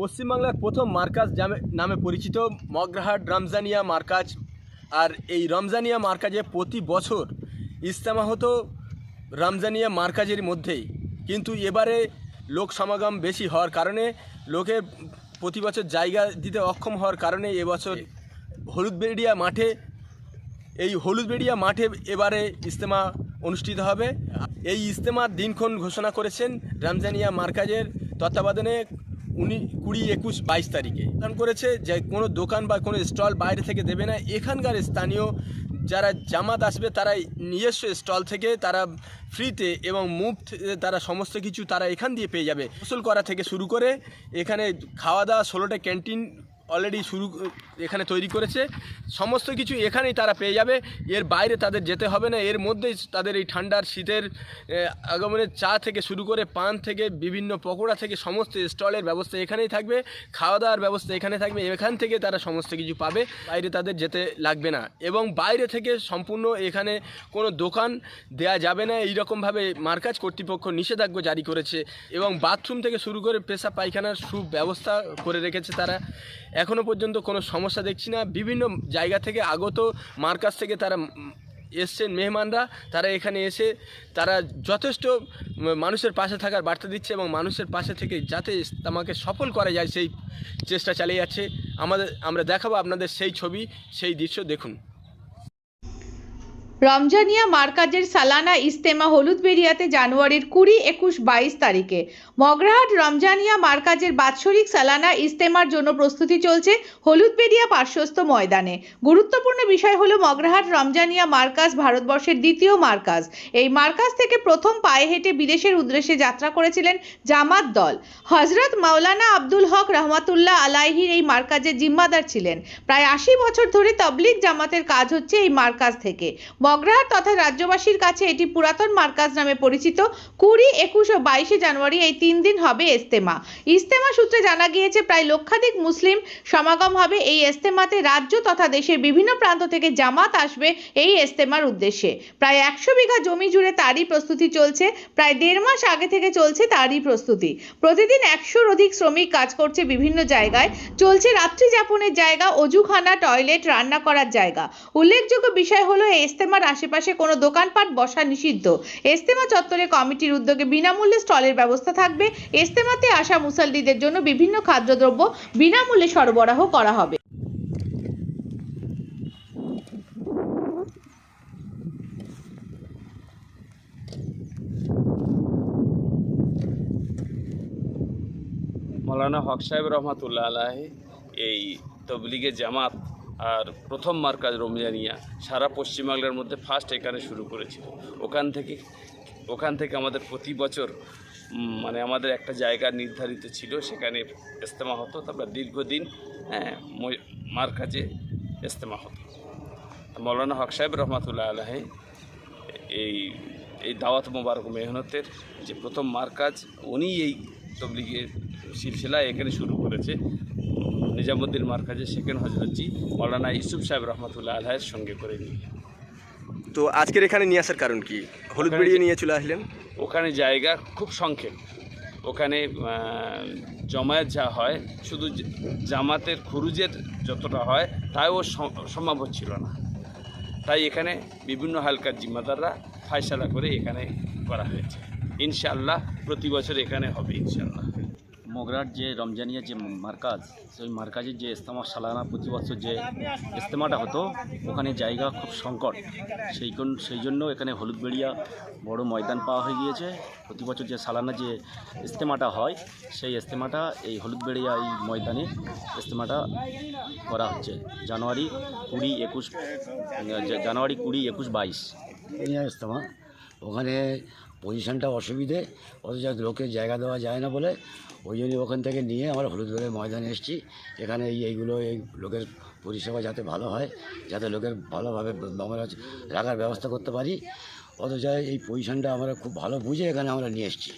পশ্চিমবাংলার প্রথম মার্কাজ নামে পরিচিত মগরাহাট রমজানিয়া মার্কাজ। আর এই রমজানিয়া মার্কাজে প্রতি বছর ইস্তেমা হতো রমজানিয়া মার্কাজের মধ্যেই। কিন্তু এবারে লোক সমাগম বেশি হওয়ার কারণে, লোকে প্রতি বছর জায়গা দিতে অক্ষম হওয়ার কারণে এবছর হলুদবেড়িয়া মাঠে, এই হলুদবেড়িয়া মাঠে এবারে ইস্তেমা অনুষ্ঠিত হবে। এই ইস্তেমার দিনক্ষণ ঘোষণা করেছেন রামজানিয়া মার্কাজের তত্ত্বাবধানে উনি কুড়ি একুশ বাইশ তারিখে দান করেছে যে কোনো দোকান বা কোনো স্টল বাইরে থেকে দেবে না। এখানকার স্থানীয় যারা জামাত আসবে তারা নিজস্ব স্টল থেকে তারা ফ্রিতে এবং মুফট তারা সমস্ত কিছু তারা এখান দিয়ে পেয়ে যাবে। গোসল করা থেকে শুরু করে এখানে খাওয়া দাওয়া, ষোলোটা ক্যান্টিন অলরেডি শুরু, এখানে তৈরি করেছে। সমস্ত কিছু এখানেই তারা পেয়ে যাবে। এর বাইরে তাদের যেতে হবে না। এর মধ্যেই তাদের এই ঠান্ডার শীতের আগমনের চা থেকে শুরু করে পান থেকে বিভিন্ন পকোড়া থেকে সমস্ত স্টলের ব্যবস্থা এখানেই থাকবে। খাওয়া দাওয়ার ব্যবস্থা এখানে থাকবে। এখান থেকে তারা সমস্ত কিছু পাবে। বাইরে তাদের যেতে লাগবে না। এবং বাইরে থেকে সম্পূর্ণ এখানে কোনো দোকান দেয়া যাবে না। এইরকমভাবে মার্কাজ কর্তৃপক্ষ নিষেধাজ্ঞা জারি করেছে। এবং বাথরুম থেকে শুরু করে পেশা পায়খানার সুব্যবস্থা করে রেখেছে তারা। এখনও পর্যন্ত কোনো সমস্যা দেখছি না। বিভিন্ন জায়গা থেকে আগত মার্কাজ থেকে তারা এসছেন মেহমানরা। তারা এখানে এসে তারা যথেষ্ট মানুষের পাশে থাকার বার্তা দিচ্ছে এবং মানুষের পাশে থেকে যাতে আমাকে সফল করা যায় সেই চেষ্টা চালিয়ে যাচ্ছে। আমাদের আমরা দেখাবো আপনাদের সেই ছবি, সেই দৃশ্য দেখুন। রমজানিয়া মার্কাজের সালানা ইস্তেমা হলুদবেড়িয়াতে জানুয়ারির কুড়ি, একুশ, বাইশ তারিখে। মগরাহাট রমজানিয়া মার্কাজের বাৎসরিক সালানা ইস্তেমার জন্য প্রস্তুতি চলছে হলুদবেড়িয়া পার্শ্বস্থ ময়দানে। গুরুত্বপূর্ণ বিষয় হলো মগরাহাট রমজানিয়া মার্কাজ ভারতবর্ষের দ্বিতীয় মার্কাজ। এই মার্কাজ থেকে প্রথম পায়ে হেঁটে বিদেশের উদ্দেশ্যে যাত্রা করেছিলেন জামাত দল। হজরত মাওলানা আব্দুল হক রহমাতুল্লাহ আলাইহির এই মার্কাজের জিম্মাদার ছিলেন। প্রায় আশি বছর ধরে তবলিগ জামাতের কাজ হচ্ছে এই মার্কাজ থেকে। মগরাহাট তথা রাজ্যবাসীর কাছে এটি পুরাতন মার্কাজ নামে পরিচিত। কুড়ি, একুশ ও বাইশে জানুয়ারি এই তিন দিন হবে ইস্তেমা ইস্তেমা সূত্রে জানা গিয়েছে, প্রায় লক্ষাধিক মুসলিম সমাগম হবে এই ইস্তেমাতে রাজ্য তথা দেশের বিভিন্ন প্রান্ত থেকে জামাত আসবে এই ইস্তেমার উদ্দেশ্যে। প্রায় একশো বিঘা জমি জুড়ে তারই প্রস্তুতি চলছে, প্রায় দেড় মাস আগে থেকে চলছে তারই প্রস্তুতি। প্রতিদিন একশোর অধিক শ্রমিক কাজ করছে বিভিন্ন জায়গায়। চলছে রাত্রি যাপনের জায়গা, অজুখানা, টয়লেট, রান্না করার জায়গা। উল্লেখযোগ্য বিষয় হলো, এই ইস্তেমার আশেপাশে কোনো দোকানপাট বসা নিষিদ্ধ। ইস্তেমা চত্বরে কমিটির উদ্যোগে বিনামূল্যে স্টলের ব্যবস্থা থাকবে। ইস্তেমাতে আসা মুসল্লিদের জন্য বিভিন্ন খাদ্যদ্রব্য বিনামূল্যে সরবরাহ করা হবে। মৌলানা হক সাহেব রহমাতুল্লাহ আলাহ এই তবলিগে জামাত আর প্রথম মার্কাজ রমজানিয়া সারা পশ্চিমবাংলার মধ্যে ফার্স্ট এখানে শুরু করেছিল। ওখান থেকে ওখান থেকে আমাদের প্রতি বছর মানে আমাদের একটা জায়গা নির্ধারিত ছিল, সেখানে ইস্তেমা হতো। তারপর দীর্ঘদিন হ্যাঁ মার্কাজে ইস্তেমা হতো। মৌলানা হক সাহেব রহমাতুল্লাহ আলাহ এই এই দাওয়াত মোবারক মেহনতের যে প্রথম মার্কাজ উনি এই তবলিগের সিলসিলা এখানে শুরু করেছে। নিজামুদ্দিন মার্কাজে সেকেন্ড হজরতজি মৌলানা ইউসুফ সাহেব রহমতুল্লাহ আলহের সঙ্গে করে নিয়ে। তো আজকের এখানে নিয়ে আসার কারণ কি? হলুদ বেরিয়ে নিয়ে চলে আসলেন? ওখানে জায়গা খুব সংক্ষেপ। ওখানে জমায়েত যা হয় শুধু জামাতের খুরুজের যতটা হয় তাও সম- সম্ভব হচ্ছিল না। তাই এখানে বিভিন্ন হালকার জিম্মাদাররা ফায়সালা করে এখানে করা হয়েছে। ইনশাআল্লাহ প্রতি বছর এখানে হবে ইনশাআল্লাহ। মগরার যে রমজানিয়া যে মার্কাজ, সেই মার্কাজের যে ইস্তেমা সালানা প্রতি বছর যে ইস্তেমাটা হতো, ওখানে জায়গা খুব সংকট। সেই সেই জন্য এখানে হলুদবেড়িয়া বড় ময়দান পাওয়া হয়ে গিয়েছে। প্রতি বছর যে সালানা যে ইস্তেমাটা হয়, সেই ইস্তেমাটা এই হলুদবেড়িয়া এই ময়দানে ইস্তেমাটা করা হচ্ছে। জানুয়ারি কুড়ি একুশ জানুয়ারি কুড়ি একুশ বাইশ। হ্যাঁ। ওখানে পজিশনটা অসুবিধে, অথচ লোকে জায়গা দেওয়া যায় না বলে, ওই জন্য ওখান থেকে নিয়ে আমরা হলুদ বেলের ময়দানে এসেছি। এখানে এই, এইগুলো, এই লোকের পরিষেবা যাতে ভালো হয়, যাতে লোকের ভালোভাবে আমরা রাখার ব্যবস্থা করতে পারি। অথচ এই পজিশানটা আমরা খুব ভালো বুঝে এখানে আমরা নিয়ে এসেছি।